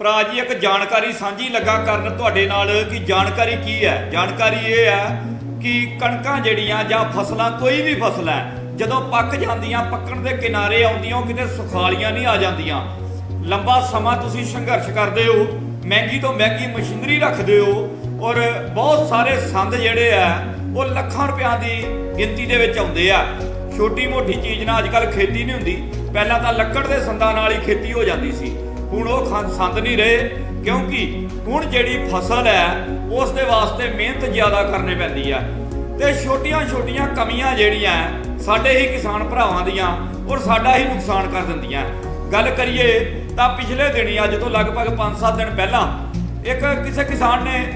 ਭਰਾ ਜੀ, ਇੱਕ ਜਾਣਕਾਰੀ ਸਾਂਝੀ ਲੱਗਾ ਕਰਨ ਤੁਹਾਡੇ ਨਾਲ ਕਿ ਜਾਣਕਾਰੀ ਕੀ ਹੈ? ਜਾਣਕਾਰੀ ਇਹ ਹੈ ਕਿ ਕਣਕਾਂ ਜਿਹੜੀਆਂ ਜਾਂ ਫਸਲਾਂ, ਕੋਈ ਵੀ ਫਸਲ ਹੈ, ਜਦੋਂ ਪੱਕ ਜਾਂਦੀਆਂ, ਪੱਕਣ ਦੇ ਕਿਨਾਰੇ ਆਉਂਦੀਆਂ, ਉਹ ਕਿਤੇ ਸੁਖਾਲੀਆਂ ਨਹੀਂ ਆ ਜਾਂਦੀਆਂ। ਲੰਬਾ ਸਮਾਂ ਤੁਸੀਂ ਸੰਘਰਸ਼ ਕਰਦੇ ਹੋ, ਮਹਿੰਗੀ ਤੋਂ ਮਹਿੰਗੀ ਮਸ਼ੀਨਰੀ ਰੱਖਦੇ ਹੋ ਔਰ ਬਹੁਤ ਸਾਰੇ ਸੰਦ ਜਿਹੜੇ ਆ, ਉਹ ਲੱਖਾਂ ਰੁਪਿਆਂ ਦੀ ਗਿਣਤੀ ਦੇ ਵਿੱਚ ਆਉਂਦੇ ਆ। ਛੋਟੀ ਮੋਟੀ ਚੀਜ਼ ਨਾਲ ਅੱਜ ਕੱਲ ਖੇਤੀ ਨਹੀਂ ਹੁੰਦੀ। ਪਹਿਲਾਂ ਤਾਂ ਲੱਕੜ ਦੇ ਸੰਦਾਂ ਨਾਲ ਹੀ ਖੇਤੀ ਹੋ ਜਾਂਦੀ ਸੀ। ਹੁਣ ਉਹ ਖੰ- ਸੰਦ ਨਹੀਂ ਰਹੇ, ਕਿਉਂਕਿ ਹੁਣ ਜਿਹੜੀ ਫਸਲ ਹੈ, ਉਸ ਦੇ ਵਾਸਤੇ ਮਿਹਨਤ ਜ਼ਿਆਦਾ ਕਰਨੀ ਪੈਂਦੀ ਆ। ਤੇ ਛੋਟੀਆਂ-ਛੋਟੀਆਂ ਕਮੀਆਂ ਜਿਹੜੀਆਂ, ਸਾਡੇ ਹੀ ਕਿਸਾਨ ਭਰਾਵਾਂ ਦੀਆਂ, ਔਰ ਸਾਡਾ ਹੀ ਨੁਕਸਾਨ ਕਰ ਦਿੰਦੀਆਂ। ਗੱਲ ਕਰੀਏ ਤਾਂ ਪਿਛਲੇ ਦਿਨੀ, ਅੱਜ ਤੋਂ ਲਗਭਗ 5-7 ਦਿਨ ਪਹਿਲਾਂ, ਇੱਕ ਕਿਸੇ ਕਿਸਾਨ ਨੇ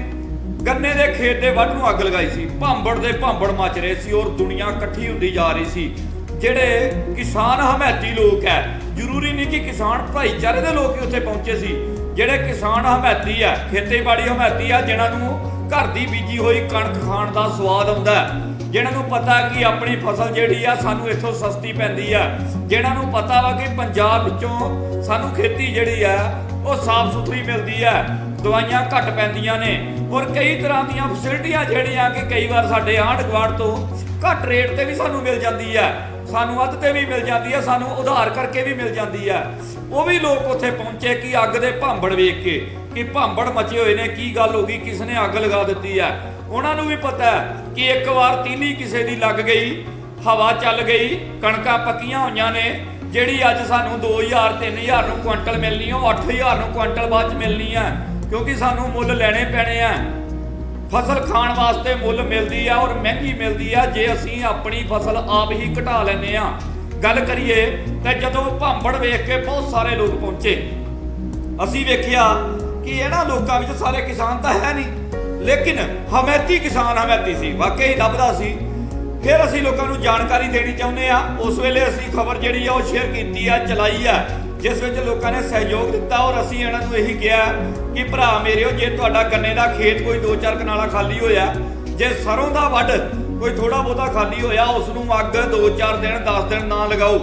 ਗੰਨੇ ਦੇ ਖੇਤ ਦੇ ਵੱਢ ਨੂੰ ਅੱਗ ਲਗਾਈ ਸੀ। ਭਾਂਬੜ ਦੇ ਭਾਂਬੜ ਮਚ ਰਹੇ ਸੀ, ਔਰ ਦੁਨੀਆ ਇਕੱਠੀ ਹੁੰਦੀ ਜਾ ਰਹੀ ਸੀ। ਜਿਹੜੇ ਕਿਸਾਨ ਹਮਾਇਤੀ ਲੋਕ ਹੈ ਜ਼ਰੂਰੀ ਨਹੀਂ ਕਿ ਕਿਸਾਨ ਭਾਈਚਾਰੇ ਦੇ ਲੋਕ ਹੀ ਉੱਥੇ ਪਹੁੰਚੇ ਸੀ। ਜਿਹੜੇ ਕਿਸਾਨ ਹਮਾਇਤੀ ਆ, ਖੇਤੀਬਾੜੀ ਹਮਾਇਤੀ ਆ, ਜਿਨ੍ਹਾਂ ਨੂੰ ਘਰ ਦੀ ਬੀਜੀ ਹੋਈ ਕਣਕ ਖਾਣ ਦਾ ਸਵਾਦ ਆਉਂਦਾ ਹੈ। ਜਿਨ੍ਹਾਂ ਨੂੰ ਪਤਾ ਕਿ ਆਪਣੀ ਫਸਲ ਜਿਹੜੀ ਆ, ਸਾਨੂੰ ਇੱਥੋਂ ਸਸਤੀ ਪੈਂਦੀ ਆ। ਜਿਨ੍ਹਾਂ ਨੂੰ ਪਤਾ ਵਾ ਕਿ ਪੰਜਾਬ ਵਿੱਚੋਂ ਸਾਨੂੰ ਖੇਤੀ ਜਿਹੜੀ ਆ, ਉਹ ਸਾਫ਼ ਸੁਥਰੀ ਮਿਲਦੀ ਆ। ਦਵਾਈਆਂ ਘੱਟ ਪੈਂਦੀਆਂ ਨੇ। ਔਰ ਕਈ ਤਰ੍ਹਾਂ ਦੀਆਂ ਫੈਸਿਲਿਟੀਆਂ ਜਿਹੜੀਆਂ ਕਿ ਕਈ ਵਾਰ ਸਾਡੇ ਆਂਢ ਗੁਆਂਢ ਤੋਂ ਘੱਟ ਰੇਟ ਤੇ ਵੀ ਸਾਨੂੰ ਮਿਲ ਜਾਂਦੀ ਹੈ ਸਾਨੂੰ ਅੱਧ ਤੇ ਵੀ ਮਿਲ ਜਾਂਦੀ ਹੈ ਸਾਨੂੰ ਉਧਾਰ ਕਰਕੇ ਵੀ ਮਿਲ ਜਾਂਦੀ ਹੈ ਉਹ ਵੀ ਲੋਕ ਉੱਥੇ ਪਹੁੰਚੇ ਕਿ ਅੱਗ ਦੇ ਭਾਂਬੜ ਵੇਖ ਕੇ, ਕਿ ਭਾਂਬੜ ਮਚੇ ਹੋਏ ਨੇ, ਕੀ ਗੱਲ ਹੋ ਗਈ ਕਿਸ ਨੇ ਅੱਗ ਲਗਾ ਦਿੱਤੀ ਹੈ ਉਹਨਾਂ ਨੂੰ ਵੀ ਪਤਾ ਹੈ ਕਿ ਇੱਕ ਵਾਰ ਤੀਲੀ ਕਿਸੇ ਦੀ ਲੱਗ ਗਈ, ਹਵਾ ਚੱਲ ਗਈ, ਕਣਕਾਂ ਪੱਕੀਆਂ ਹੋਈਆਂ ਨੇ, ਜਿਹੜੀ ਅੱਜ ਸਾਨੂੰ 2000 3000 ਨੂੰ ਕੁਇੰਟਲ ਮਿਲਣੀ ਆ, ਉਹ 8000 ਨੂੰ ਕੁਇੰਟਲ ਬਾਅਦ ਚ ਮਿਲਣੀ ਹੈ ਕਿਉਂਕਿ ਸਾਨੂੰ ਮੁੱਲ ਲੈਣੇ ਪੈਣੇ ਆ। ਫਸਲ ਖਾਣ ਵਾਸਤੇ ਮੁੱਲ ਮਿਲਦੀ ਆ ਔਰ ਮਹਿੰਗੀ ਮਿਲਦੀ ਆ, ਜੇ ਅਸੀਂ ਆਪਣੀ ਫਸਲ ਆਪ ਹੀ ਘਟਾ ਲੈਨੇ ਆ। ਗੱਲ ਕਰੀਏ ਤਾਂ ਜਦੋਂ ਭਾਂਬੜ ਵੇਖ ਕੇ ਬਹੁਤ ਸਾਰੇ ਲੋਕ ਪਹੁੰਚੇ। ਅਸੀਂ ਵੇਖਿਆ ਕਿ ਇਹਨਾਂ ਲੋਕਾਂ ਵਿੱਚ ਸਾਰੇ ਕਿਸਾਨ ਤਾਂ ਹੈ ਨਹੀਂ। ਲੇਕਿਨ ਹਮੈਤੀ ਕਿਸਾਨ ਹਮੈਤੀ ਸੀ, ਵਾਕਈ ਲੱਭਦਾ ਸੀ। ਫਿਰ ਅਸੀਂ ਲੋਕਾਂ ਨੂੰ ਜਾਣਕਾਰੀ ਦੇਣੀ ਚਾਹੁੰਦੇ ਆ। ਉਸ ਵੇਲੇ ਅਸੀਂ ਖਬਰ ਜਿਹੜੀ ਆ ਉਹ ਸ਼ੇਅਰ ਕੀਤੀ ਆ, ਚਲਾਈ ਆ। ਜਿਸ ਵਿੱਚ ਲੋਕਾਂ ਨੇ ਸਹਿਯੋਗ ਦਿੱਤਾ ਔਰ ਅਸੀਂ ਇਹਨਾਂ ਨੂੰ ਇਹੀ ਕਿਹਾ ਕਿ ਭਰਾ ਮੇਰਿਓ, ਜੇ ਤੁਹਾਡਾ ਗੰਨੇ ਦਾ ਖੇਤ ਕੋਈ 2-4 ਕਨਾਲਾ ਖਾਲੀ ਹੋਇਆ, ਜੇ ਸਰੋਂ ਦਾ ਵੱਢ ਕੋਈ ਥੋੜਾ ਬਹੁਤਾ ਖਾਲੀ ਹੋਇਆ ਉਸ ਨੂੰ ਅੱਗ 2-4 ਦਿਨ 10 ਦਿਨ ਨਾ ਲਗਾਓ।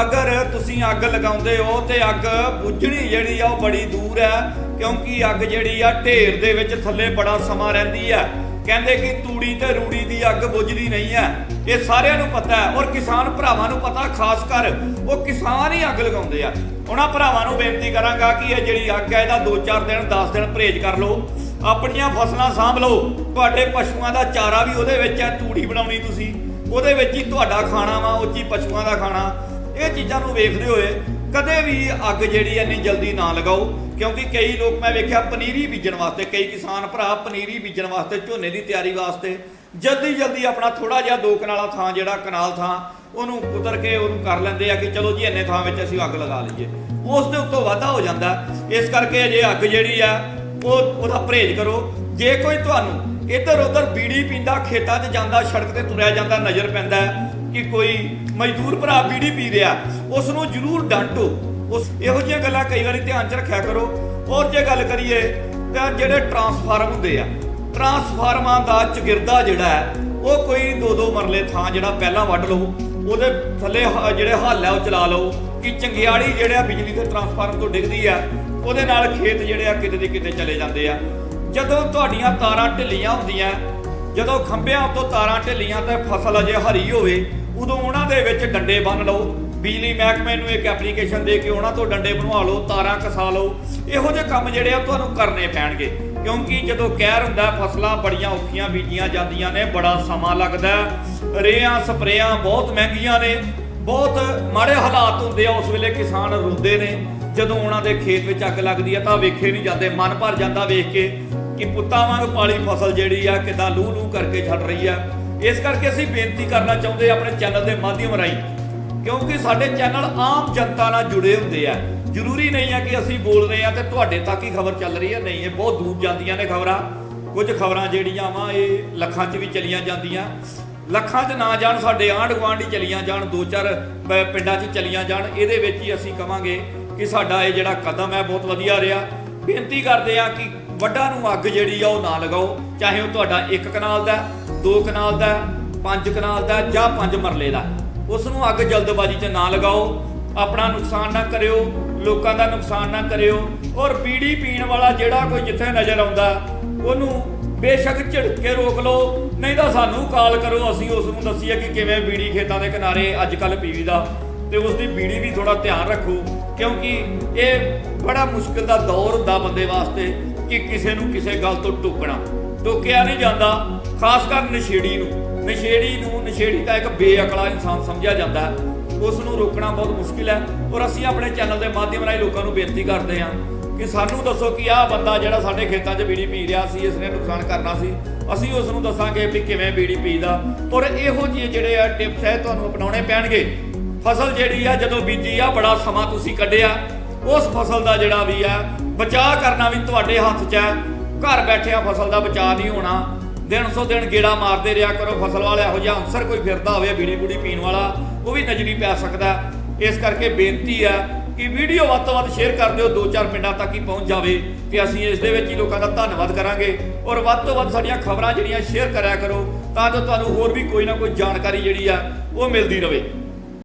ਅਗਰ ਤੁਸੀਂ ਅੱਗ ਲਗਾਉਂਦੇ ਹੋ ਤੇ ਅੱਗ ਬੁੱਝਣੀ ਜਿਹੜੀ ਆ ਉਹ ਬੜੀ ਦੂਰ ਹੈ, ਕਿਉਂਕਿ ਅੱਗ ਜਿਹੜੀ ਆ ਢੇਰ ਦੇ ਵਿੱਚ ਥੱਲੇ ਬੜਾ ਸਮਾਂ ਰਹਿੰਦੀ ਹੈ। ਕਹਿੰਦੇ ਕਿ ਤੂੜੀ ਤੇ ਰੂੜੀ ਦੀ ਅੱਗ ਬੁੱਝਦੀ ਨਹੀਂ ਹੈ। ਇਹ ਸਾਰਿਆਂ ਨੂੰ ਪਤਾ ਹੈ ਔਰ ਕਿਸਾਨ ਭਰਾਵਾਂ ਨੂੰ ਪਤਾ, ਖਾਸ ਕਰ ਉਹ ਕਿਸਾਨ ਹੀ ਅੱਗ ਲਗਾਉਂਦੇ ਆ। ਉਹਨਾਂ ਭਰਾਵਾਂ ਨੂੰ ਬੇਨਤੀ ਕਰਾਂਗਾ ਕਿ ਇਹ ਜਿਹੜੀ ਅੱਗ ਹੈ ਇਹਦਾ 2-4 ਦਿਨ 10 ਦਿਨ ਪਰਹੇਜ਼ ਕਰ ਲਓ। ਆਪਣੀਆਂ ਫਸਲਾਂ ਸਾਂਭ ਲਓ। ਤੁਹਾਡੇ ਪਸ਼ੂਆਂ ਦਾ ਚਾਰਾ ਵੀ ਉਹਦੇ ਵਿੱਚ ਹੈ, ਤੂੜੀ ਬਣਾਉਣੀ ਤੁਸੀਂ। ਉਹਦੇ ਵਿੱਚ ਹੀ ਤੁਹਾਡਾ ਖਾਣਾ ਵਾ, ਉਹ 'ਚ ਹੀ ਪਸ਼ੂਆਂ ਦਾ ਖਾਣਾ। ਇਹ ਚੀਜ਼ਾਂ ਨੂੰ ਵੇਖਦੇ ਹੋਏ ਕਦੇ ਵੀ ਅੱਗ ਜਿਹੜੀ ਐ ਇੰਨੀ ਜਲਦੀ ਨਾ ਲਗਾਓ, ਕਿਉਂਕਿ ਕਈ ਲੋਕ ਮੈਂ ਵੇਖਿਆ ਪਨੀਰੀ ਬੀਜਣ ਵਾਸਤੇ, ਕਈ ਕਿਸਾਨ ਭਰਾ ਪਨੀਰੀ ਬੀਜਣ ਵਾਸਤੇ ਝੋਨੇ ਦੀ ਤਿਆਰੀ ਵਾਸਤੇ ਜਲਦੀ ਜਲਦੀ ਆਪਣਾ ਥੋੜਾ ਜਿਹਾ ਦੋ ਕਨਾਲਾ ਥਾਂ ਜਿਹੜਾ ਕਨਾਲ ਥਾਂ ਉਹਨੂੰ ਕੁਤਰ ਕੇ ਉਹਨੂੰ ਕਰ ਲੈਂਦੇ ਆ ਕਿ ਚਲੋ ਜੀ ਇੰਨੇ ਥਾਂ ਵਿੱਚ ਅਸੀਂ ਅੱਗ ਲਗਾ ਲਈਏ। ਉਸ ਦੇ ਉੱਤੋਂ ਵਾਧਾ ਹੋ ਜਾਂਦਾ। ਇਸ ਕਰਕੇ ਅਜੇ ਅੱਗ ਜਿਹੜੀ ਆ, ਉਹ ਉਹਦਾ ਪਰਹੇਜ਼ ਕਰੋ। ਜੇ ਕੋਈ ਤੁਹਾਨੂੰ ਇੱਧਰ ਉੱਧਰ ਬੀੜੀ ਪੀਂਦਾ, ਖੇਤਾਂ 'ਚ ਜਾਂਦਾ, ਸੜਕ ਤੇ ਤੁਰਿਆ ਜਾਂਦਾ, ਨਜ਼ਰ ਪੈਂਦਾ ਕਿ ਕੋਈ ਮਜ਼ਦੂਰ ਭਰਾ ਬੀੜੀ ਪੀ ਰਿਹਾ ਉਸ ਨੂੰ ਜ਼ਰੂਰ ਡਾਂਟੋ। ਉਸ ਇਹੋ ਜਿਹੀਆਂ ਗੱਲਾਂ ਕਈ ਵਾਰੀ ਧਿਆਨ 'ਚ ਰੱਖਿਆ ਕਰੋ। ਔਰ ਜੇ ਗੱਲ ਕਰੀਏ ਤਾਂ ਜਿਹੜੇ ਟਰਾਂਸਫਾਰਮ ਹੁੰਦੇ ਆ, ਟਰਾਂਸਫਾਰਮਾਂ ਦਾ ਚਗਿਰਦਾ ਜਿਹੜਾ ਹੈ, ਉਹ ਕੋਈ ਦੋ ਦੋ ਮਰਲੇ ਥਾਂ ਜਿਹੜਾ ਪਹਿਲਾਂ ਵੱਢ ਲਓ, ਉਹਦੇ ਥੱਲੇ ਹ- ਜਿਹੜੇ ਹੱਲ ਹੈ ਉਹ ਚਲਾ ਲਓ, ਕਿ ਚੰਗਿਆੜੀ ਜਿਹੜਾ ਬਿਜਲੀ ਦੇ ਟਰਾਂਸਫਾਰਮ ਤੋਂ ਡਿੱਗਦੀ ਆ, ਉਹਦੇ ਨਾਲ ਖੇਤ ਜਿਹੜੇ ਆ ਕਿਤੇ ਦੇ ਕਿਤੇ ਚਲੇ ਜਾਂਦੇ ਆ। ਜਦੋਂ ਤੁਹਾਡੀਆਂ ਤਾਰਾਂ ਢਿੱਲੀਆਂ ਹੁੰਦੀਆਂ ਜਦੋਂ ਖੰਭਿਆਂ ਉੱਤੋਂ ਤਾਰਾਂ ਢਿੱਲੀਆਂ ਤੇ ਫਸਲ ਅਜੇ ਹਰੀ ਹੋਵੇ, ਉਦੋਂ ਉਹਨਾਂ ਦੇ ਵਿੱਚ ਡੰਡੇ ਬੰਨ ਲਓ। ਬਿਜਲੀ ਮਹਿਕਮੇ ਨੂੰ ਇੱਕ ਐਪਲੀਕੇਸ਼ਨ ਦੇ ਕੇ ਉਹਨਾਂ ਤੋਂ ਡੰਡੇ ਬਣਵਾ ਲਓ, ਤਾਰਾਂ ਕਸਾ ਲਓ। ਇਹੋ ਜਿਹੇ ਕੰਮ ਜਿਹੜੇ ਆ ਤੁਹਾਨੂੰ ਕਰਨੇ ਪੈਣਗੇ। ਕਿਉਂਕਿ ਜਦੋਂ ਕਹਿਰ ਹੁੰਦਾ, ਫਸਲਾਂ ਬੜੀਆਂ ਔਖੀਆਂ ਬੀਜੀਆਂ ਜਾਂਦੀਆਂ ਨੇ, ਬੜਾ ਸਮਾਂ ਲੱਗਦਾ। ਹੈ। ਰੇਹਾਂ, ਸਪਰੇਆਂ ਬਹੁਤ ਮਹਿੰਗੀਆਂ ਨੇ। ਬਹੁਤ ਮਾੜੇ ਹਾਲਾਤ ਹੁੰਦੇ ਆ, ਉਸ ਵੇਲੇ ਕਿਸਾਨ ਰੋਂਦੇ ਨੇ। ਜਦੋਂ ਉਹਨਾਂ ਦੇ ਖੇਤ ਵਿੱਚ ਅੱਗ ਲੱਗਦੀ ਆ ਤਾਂ ਵੇਖੇ ਨਹੀਂ ਜਾਂਦੇ। ਮਨ ਭਰ ਜਾਂਦਾ ਵੇਖ ਕੇ। ਕਿ ਪੁੱਤਾਂ ਵਾਂਗ ਪਾਲੀ ਫਸਲ ਜਿਹੜੀ ਆ ਕਿਦਾਂ ਲੂ ਲੂ ਕਰਕੇ ਛੱਡ ਰਹੀ ਆ। ਇਸ ਕਰਕੇ ਅਸੀਂ ਬੇਨਤੀ ਕਰਨਾ ਚਾਹੁੰਦੇ ਆਪਣੇ ਚੈਨਲ ਦੇ ਮਾਧਿਅਮ ਰਾਹੀਂ, ਕਿਉਂਕਿ ਸਾਡੇ ਚੈਨਲ ਆਮ ਜਨਤਾ ਨਾਲ ਜੁੜੇ ਹੁੰਦੇ ਆ। ਜ਼ਰੂਰੀ ਨਹੀਂ ਆ ਕਿ ਅਸੀਂ ਬੋਲ ਰਹੇ ਆ ਤੇ ਤੁਹਾਡੇ ਤੱਕ ਹੀ ਖਬਰ ਚੱਲ ਰਹੀ ਹੈ ਨਹੀਂ, ਇਹ ਬਹੁਤ ਦੂਰ ਜਾਂਦੀਆਂ ਨੇ ਖਬਰਾਂ। ਕੁਝ ਖਬਰਾਂ ਜਿਹੜੀਆਂ ਵਾ, ਇਹ ਲੱਖਾਂ 'ਚ ਵੀ ਚਲੀਆਂ ਜਾਂਦੀਆਂ। ਲੱਖਾਂ 'ਚ ਨਾ ਜਾਣ, ਸਾਡੇ ਆਂਢ ਗੁਆਂਢ ਹੀ ਚਲੀਆਂ ਜਾਣ, ਦੋ ਚਾਰ ਪਿੰਡਾਂ 'ਚ ਚਲੀਆਂ ਜਾਣ, ਇਹਦੇ ਵਿੱਚ ਹੀ ਅਸੀਂ ਕਵਾਂਗੇ ਕਿ ਸਾਡਾ ਇਹ ਜਿਹੜਾ ਕਦਮ ਹੈ ਬਹੁਤ ਵਧੀਆ ਰਿਹਾ। ਬੇਨਤੀ ਕਰਦੇ ਆ ਕਿ ਵੱਡਾ ਨੂੰ ਅੱਗ ਜਿਹੜੀ ਆ ਉਹ ਨਾ ਲਗਾਓ, ਚਾਹੇ ਉਹ ਤੁਹਾਡਾ ਇੱਕ ਕਨਾਲ ਦਾ, ਦੋ ਕਨਾਲ ਦਾ, ਪੰਜ ਕਨਾਲ ਦਾ ਜਾਂ ਪੰਜ ਮਰਲੇ ਦਾ। ਉਸ ਨੂੰ ਅੱਗ ਜਲਦਬਾਜ਼ੀ 'ਚ ਨਾ ਲਗਾਓ, ਆਪਣਾ ਨੁਕਸਾਨ ਨਾ ਕਰਿਓ, ਲੋਕਾਂ ਦਾ ਨੁਕਸਾਨ ਨਾ ਕਰਿਓ, ਔਰ ਬੀੜੀ ਪੀਣ ਵਾਲਾ ਜਿਹੜਾ ਕੋਈ ਜਿੱਥੇ ਨਜ਼ਰ ਆਉਂਦਾ, ਉਹਨੂੰ ਬੇਸ਼ੱਕ ਝਿੜਕ ਕੇ ਰੋਕ ਲਓ, ਨਹੀਂ ਤਾਂ ਸਾਨੂੰ ਕਾਲ ਕਰੋ, ਅਸੀਂ ਉਸ ਨੂੰ ਦੱਸੀਏ ਕਿ ਕਿਵੇਂ ਬੀੜੀ ਖੇਤਾਂ ਦੇ ਕਿਨਾਰੇ ਅੱਜ ਕੱਲ ਪੀਵੀਦਾ ਤੇ ਉਸ ਦੀ ਬੀੜੀ ਵੀ ਥੋੜਾ ਧਿਆਨ ਰੱਖੋ, ਕਿਉਂਕਿ ਇਹ ਬੜਾ ਮੁਸ਼ਕਿਲ ਦਾ ਦੌਰ ਹੁੰਦਾ ਬੰਦੇ ਵਾਸਤੇ। ਕਿ ਕਿਸੇ ਨੂੰ ਕਿਸੇ ਗੱਲ ਤੋਂ ਟੋਕਣਾ। ਟੋਕਿਆ ਨਹੀਂ ਜਾਂਦਾ, ਖਾਸ ਕਰ ਨਸ਼ੇੜੀ ਨੂੰ। ਨਸ਼ੇੜੀ ਨੂੰ, ਨਸ਼ੇੜੀ ਦਾ ਇੱਕ ਬੇਅਕਲਾ ਇਨਸਾਨ ਸਮਝਿਆ ਜਾਂਦਾ ਹੈ। ਉਸ ਨੂੰ ਰੋਕਣਾ ਬਹੁਤ ਮੁਸ਼ਕਿਲ ਹੈ ਔਰ ਅਸੀਂ ਆਪਣੇ ਚੈਨਲ ਦੇ ਮਾਧਿਅਮ ਰਾਹੀਂ ਲੋਕਾਂ ਨੂੰ ਬੇਨਤੀ ਕਰਦੇ ਹਾਂ ਕਿ ਸਾਨੂੰ ਦੱਸੋ ਕਿ ਆਹ ਬੰਦਾ ਜਿਹੜਾ ਸਾਡੇ ਖੇਤਾਂ 'ਚ ਬੀੜੀ ਪੀ ਰਿਹਾ ਸੀ ਇਸ ਨੇ ਨੁਕਸਾਨ ਕਰਨਾ ਸੀ। ਅਸੀਂ ਉਸ ਨੂੰ ਦੱਸਾਂਗੇ ਵੀ ਕਿਵੇਂ ਬੀੜੀ ਪੀਦਾ ਔਰ ਇਹੋ ਜਿਹੇ ਜਿਹੜੇ ਆ ਟਿਪਸ ਹੈ, ਤੁਹਾਨੂੰ ਅਪਣਾਉਣੇ ਪੈਣਗੇ। ਫਸਲ ਜਿਹੜੀ ਆ, ਜਦੋਂ ਬੀਜੀ ਆ, ਬੜਾ ਸਮਾਂ ਤੁਸੀਂ ਕੱਢਿਆ। ਉਸ ਫਸਲ ਦਾ ਜਿਹੜਾ ਵੀ ਹੈ, ਬਚਾਅ ਕਰਨਾ ਵੀ ਤੁਹਾਡੇ ਹੱਥ 'ਚ ਹੈ। ਘਰ ਬੈਠਿਆਂ ਫਸਲ ਦਾ ਬਚਾਅ ਨਹੀਂ ਹੋਣਾ। ਦਿਨ ਸੋ ਦਿਨ ਗੇੜਾ ਮਾਰਦੇ ਰਿਹਾ ਕਰੋ। ਫਸਲ ਵਾਲਾ ਇਹੋ ਜਿਹਾ ਅਨਸਰ ਕੋਈ ਫਿਰਦਾ ਹੋਵੇ, ਬੀੜੀ ਬੂੜੀ ਪੀਣ ਵਾਲਾ, ਉਹ ਵੀ ਨਜ਼ਰੀ ਪੈ ਸਕਦਾ ਇਸ ਕਰਕੇ ਬੇਨਤੀ ਹੈ ਕਿ ਵੀਡੀਓ ਵੱਧ ਤੋਂ ਵੱਧ ਸ਼ੇਅਰ ਕਰ ਦਿਓ ਦੋ ਚਾਰ ਪਿੰਡਾਂ ਤੱਕ ਹੀ ਪਹੁੰਚ ਜਾਵੇ ਤੇ ਅਸੀਂ ਇਸ ਦੇ ਵਿੱਚ ਹੀ ਲੋਕਾਂ ਦਾ ਧੰਨਵਾਦ ਕਰਾਂਗੇ ਔਰ ਵੱਧ ਤੋਂ ਵੱਧ ਸਾਡੀਆਂ ਖਬਰਾਂ ਜਿਹੜੀਆਂ ਸ਼ੇਅਰ ਕਰਿਆ ਕਰੋ ਤਾਂ ਜੋ ਤੁਹਾਨੂੰ ਹੋਰ ਵੀ ਕੋਈ ਨਾ ਕੋਈ ਜਾਣਕਾਰੀ ਜਿਹੜੀ ਆ ਉਹ ਮਿਲਦੀ ਰਹੇ।